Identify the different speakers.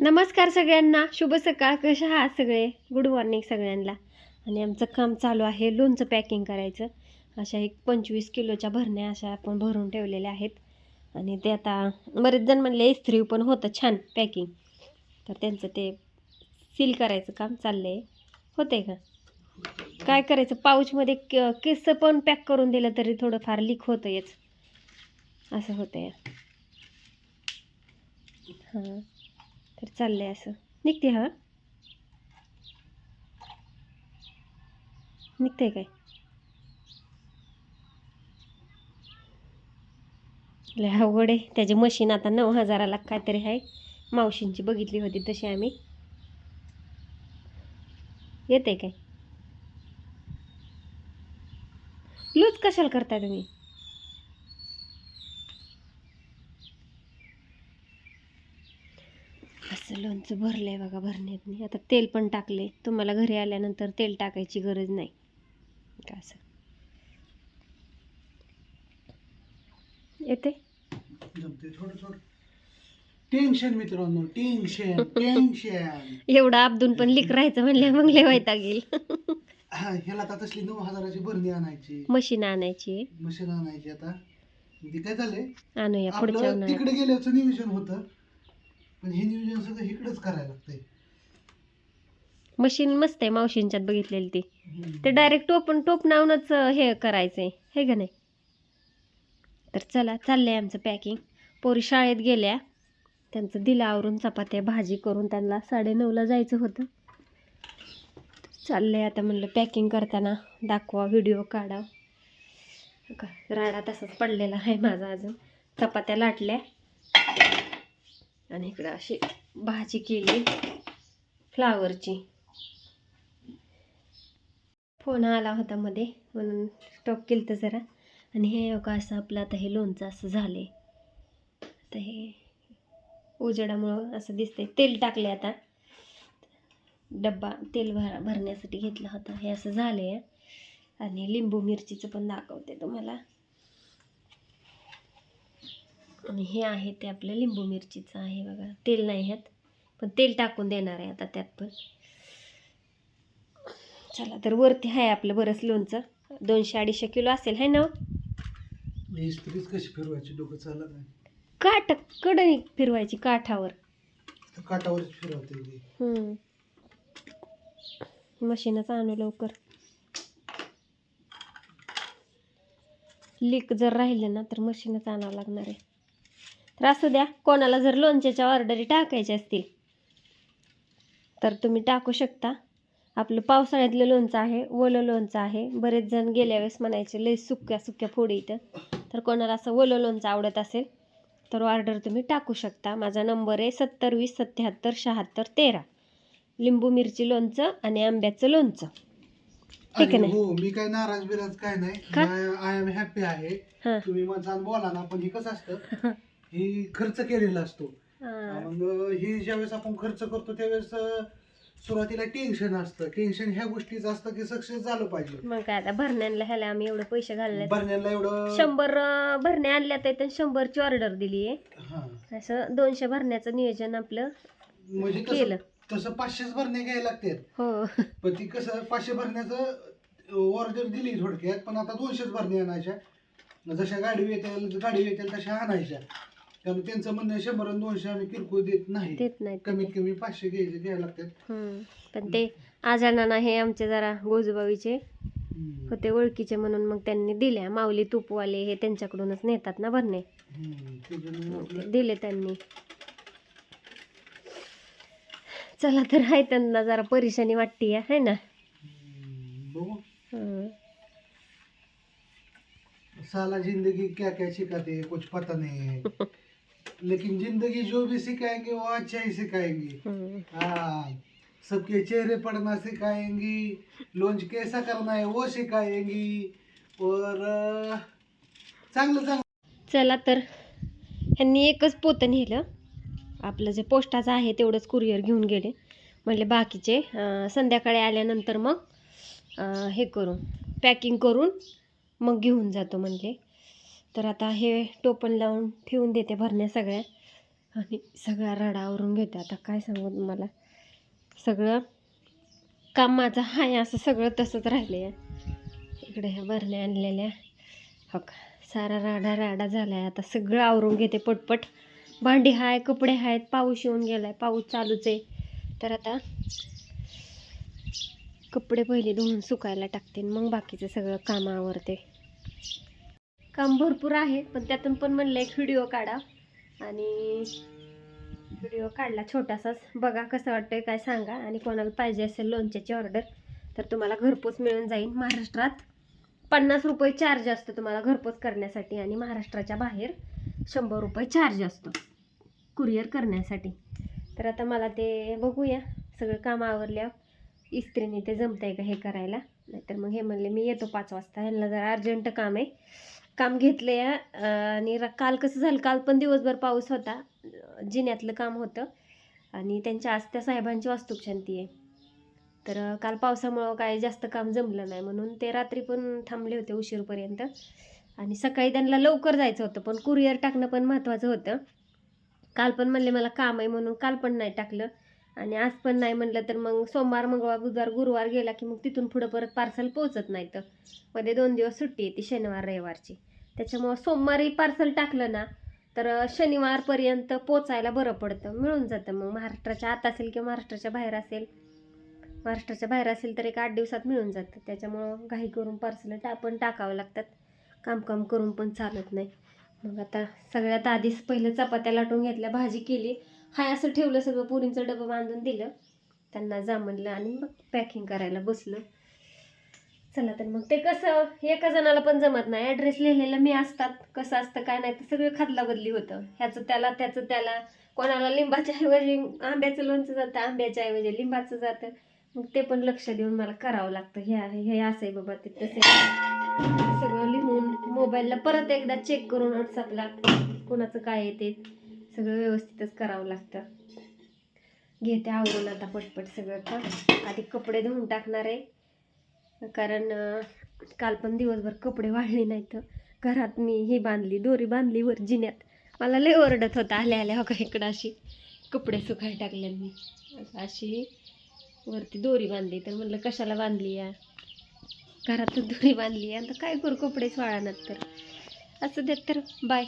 Speaker 1: नमस्कार सगळ्यांना. शुभ सकाळ. कशा आहात सगळे? गुड मॉर्निंग सगळ्यांना. आणि आमचं काम चालू आहे लोणचं पॅकिंग करायचं. अशा एक पंचवीस किलोच्या भरण्या अशा आपण भरून ठेवलेल्या आहेत. आणि ते आता बरेच जण म्हणले इस्त्री पण होतं छान पॅकिंग तर त्यांचं ते सील करायचं काम चाललं आहे होते का? काय करायचं? पाऊचमध्ये क केस पण पॅक करून दिलं तरी थोडंफार लीक होतं याच असं होतं हां. तर चाललं आहे असं. निघते हा. निघते काय? लय अवघड आहे. त्याची मशीन आता नऊ हजाराला काहीतरी आहे. मावशींची बघितली होती तशी आम्ही. येते काय? लूज कशाला करताय तुम्ही? असं लोणचं भरलंय बघा भरण्यात आता तेल पण टाकले तुम्हाला घरी आल्यानंतर तेल टाकायची गरज नाही. का असं? येते?
Speaker 2: टेन्शन मित्रांनो टेन्शन टेन्शन
Speaker 1: एवढं आपदून पण लिक राहायचं म्हणल्या मग येईल
Speaker 2: हा ह्याला आता तसली नऊ हजाराची भरणी आणायची.
Speaker 1: मशीन आणायची.
Speaker 2: मशीन आणायची आता. ती काय झालंय?
Speaker 1: आणूया पुढच्या
Speaker 2: तिकडे गेल्याचं नियोजन होतं. पण हे नियोजन सगळं इकडेच करायला लागतंय.
Speaker 1: मशीन मस्त आहे मावशींच्यात बघितलेली ती.
Speaker 2: हम्म.
Speaker 1: ते डायरेक्ट टोपण टोप नावूनच हे करायचंय. हे का नाही? तर चला चाललंय आमचं पॅकिंग पोरी शाळेत गेल्या. त्यांचं दिलं आवरून चपात्या भाजी करून त्यांना साडेनऊला जायचं होतं. चाललंय आता म्हणलं पॅकिंग करताना दाखवा व्हिडिओ काढा का? राडा तसाच पडलेला आहे माझा अजून. चपात्या लाटल्या. आणि इकडं अशी भाजी केली फ्लावरची. फोन आला होता मध्ये म्हणून स्टॉप केलं तर जरा. आणि हे का असं आपलं आता हे लोणचं असं झाले आता हे उजेडामुळं असं दिसतंय. तेल टाकले आता. डब्बा तेल भर भरण्यासाठी घेतला होता. हे असं झालं आहे आणि लिंबू मिरचीचं पण दाखवते तुम्हाला. आणि हे आहे ते आपलं लिंबू मिरचीचं आहे बघा. तेल नाही ह्यात पण तेल टाकून देणार आहे आता त्यात पण. चला तर वरती आहे आपलं बरंच लोणचं. दोनशे अडीचशे किलो असेल है ना
Speaker 2: ही? कशी फिरवायची? डोकं चालत नाही.
Speaker 1: काठ कडणी फिरवायची काठावर.
Speaker 2: फिरवते ती
Speaker 1: हम्म. मशीनच आणू लवकर. लीक जर राहिलं ना तर मशीनच आणावं लागणार आहे. तर असू द्या कोणाला जर लोणच्याच्या ऑर्डरी टाकायच्या असतील तर तुम्ही टाकू शकता. आपलं पावसाळ्यातलं लोणचं आहे ओलं लोणचं आहे. बरेच जण गेल्या वेळेस म्हणायचे लय सुक्या सुक्या फोडी इथं. तर कोणाला असं ओलं लोणचं आवडत असेल तर ऑर्डर तुम्ही टाकू शकता. माझा नंबर आहे सत्तर वीस सत्याहत्तर शहात्तर तेरा. लिंबू मिरची लोणचं आणि आंब्याचं लोणचं. ठीक आहे ना?
Speaker 2: हो मी काय नाराज बिराज काय नाही.
Speaker 1: का?
Speaker 2: आय एम हॅपी आहे.
Speaker 1: हां.
Speaker 2: तुम्ही बोला ना पण हे कसं असतं? ही खर्च केलेला असतो.
Speaker 1: हां.
Speaker 2: मग ही ज्यावेळेस आपण खर्च करतो त्यावेळेस सुरुवातीला टेन्शन असतं. टेन्शन ह्या गोष्टीचं असतं की सक्सेस झालं पाहिजे.
Speaker 1: मग काय आता भरण्याला ह्याला आम्ही एवढे पैसे घालले
Speaker 2: भरण्याला एवढं
Speaker 1: शंभर भरण्या आणल्या तर शंभरची ऑर्डर दिली आहे असं दोनशे भरण्याचं नियोजन आपलं
Speaker 2: म्हणजे
Speaker 1: केलं.
Speaker 2: तसं पाचशेच भरणे घ्यायला लागतात
Speaker 1: हो.
Speaker 2: पण ती कसं पाचशे भरण्याचं ऑर्डर दिली थोडक्यात पण आता दोनशेच भरणे आणायच्या. जशा गाडी येतील गाडी येतील तशा आणायच्या. कारण त्यांचं म्हणणं आहे शंभर आणि दोनशे आम्ही किरकोळ देत नाही
Speaker 1: देत नाहीत
Speaker 2: कमीत कमी पाचशे घ्यायचे घ्यायला लागतात
Speaker 1: हम्म. पण ते आजारांना हे आमचे जरा गोजूबाईचे
Speaker 2: हम्म.
Speaker 1: होते ओळखीचे म्हणून मग त्यांनी दिल्या माऊली तूपवाले हे त्यांच्याकडूनच नेतात ना भरणे
Speaker 2: हम्म. त्याच्यामुळे
Speaker 1: मग ते
Speaker 2: आपलं-
Speaker 1: दिले त्यांनी चला तर आहे त्यांना जरा परेशानी वाटते आहे ना
Speaker 2: हम्म. बघू
Speaker 1: हं.
Speaker 2: साला जिंदगी क्या क्या सिखाते कुछ पता नहीं है लेकिन जिंदगी जो भी सिखाएंगे वो अच्छा ही सिखाएंगे।
Speaker 1: हं.
Speaker 2: सबके चेहरे पढ़ना सिखाएंगी लॉन्च कैसा करना है वो सिखाएंगी और चांगलं चांगलं।
Speaker 1: चला तर ह्यांनी एकच पोतं नेलं. आपलं जे पोस्टाचं आहे तेवढंच कुरिअर घेऊन गेले. म्हणले बाकीचे संध्याकाळी आल्यानंतर मग हे करून पॅकिंग करून मग घेऊन जातो म्हणले. तर आता हे टोपण लावून ठेवून देते भरण्या सगळ्या. आणि सगळा राडा आवरून घेते. आता काय सांगू तुम्हाला? सगळं काम माझं हाय असं सगळं तसंच राहिले इकडे ह्या भरण्या आणलेल्या. हो का? सारा राडा राडा झाला आहे आता सगळं आवरून घेते पटपट. भांडी हाय कपडे आहेत पाऊस येऊन गेलाय. पाऊस चालूच आहे. तर आता कपडे पहिले धुवून सुकायला टाकते आणि मग बाकीचं सगळं काम आवरते. काम भरपूर आहे पण त्यातून पण म्हणलं एक व्हिडिओ काढा. आणि व्हिडिओ काढला छोटासाच. बघा कसं वाटतंय काय सांगा. आणि कोणाला पाहिजे असेल लोणच्याची ऑर्डर तर तुम्हाला घरपोच मिळून जाईल महाराष्ट्रात. पन्नास रुपये चार्ज असतो तुम्हाला घरपोच करण्यासाठी आणि महाराष्ट्राच्या बाहेर शंभर रुपये चार्ज असतो कुरिअर करण्यासाठी. तर आता मला ते बघूया. सगळं काम आवरल्या इस्त्रीने ते जमतंय का हे करायला? नाहीतर मग हे म्हणले मी येतो पाच वाजता. ह्यांना जरा अर्जंट काम आहे. काम घेतलं या आणि काल कसं झालं काल पण दिवसभर पाऊस होता जिन्यातलं काम होतं आणि त्यांच्या आज त्या साहेबांची वास्तुकशांती आहे. तर काल पावसामुळं काय जास्त काम जमलं नाही म्हणून ते रात्री पण थांबले होते उशीरपर्यंत आणि सकाळी त्यांना लवकर जायचं होतं पण कुरिअर टाकणं पण महत्त्वाचं होतं. काल पण म्हणले मला काम आहे म्हणून काल पण नाही टाकलं आणि आज पण नाही म्हणलं तर मग सोमवार मंगळवार बुधवार गुरुवार गेला की मग तिथून पुढं परत पार्सल पोहोचत नाही तर. मध्ये दोन दिवस सुट्टी येते शनिवार रविवारची. त्याच्यामुळं सोमवारी पार्सल टाकलं ना तर शनिवारपर्यंत पोचायला बरं पडतं. मिळून जातं मग. महाराष्ट्राच्या आत असेल किंवा महाराष्ट्राच्या बाहेर असेल महाराष्ट्राच्या बाहेर असेल तर एक आठ दिवसात मिळून जातं. त्याच्यामुळं घाई करून पार्सल टा पण टाकावं लागतात. काम काम करून पण चालत नाही. मग आता सगळ्यात आधीच पहिलं चपात्या लाटून घेतल्या भाजी केली. हाय असं ठेवलं सगळं पुरींचं डबं बांधून दिलं. त्यांना जा आणि मग पॅकिंग करायला बसलं. चला तर मग ते कसं एका जणाला पण जमत नाही. ॲड्रेस लिहिलेलं मी असतात कसं असतं काय नाही तर सगळं खातला बदली होतं. ह्याचं त्याला त्याचं त्याला. कोणाला लिंबाच्या ऐवजी आंब्याचं लोणचं जातं आंब्याच्या ऐवजी लिंबाचं जातं. मग ते पण लक्ष देऊन मला करावं लागतं. हे आहे हे असं आहे बाबा ते तसे सगळं लिहून मोबाईलला परत एकदा चेक करून व्हॉट्सअपला कोणाचं काय आहे ते सगळं व्यवस्थितच करावं लागतं. घेते आवडून आता पटपट सगळं काम. आधी कपडे धुवून टाकणार आहे. कारण काल पण दिवसभर कपडे वाळले नाहीत. घरात मी ही बांधली दोरी बांधली वर जिन्यात मला लय ओरडत होता आल्या आल्या हो का इकडं अशी. कपडे सुकाय टाकले मी. अशी वरती दोरी बांधली तर म्हणलं कशाला बांधली या? घरातच दोरी बांधली आता काय करू कपडेच वाळणार तर. असं देत तर बाय.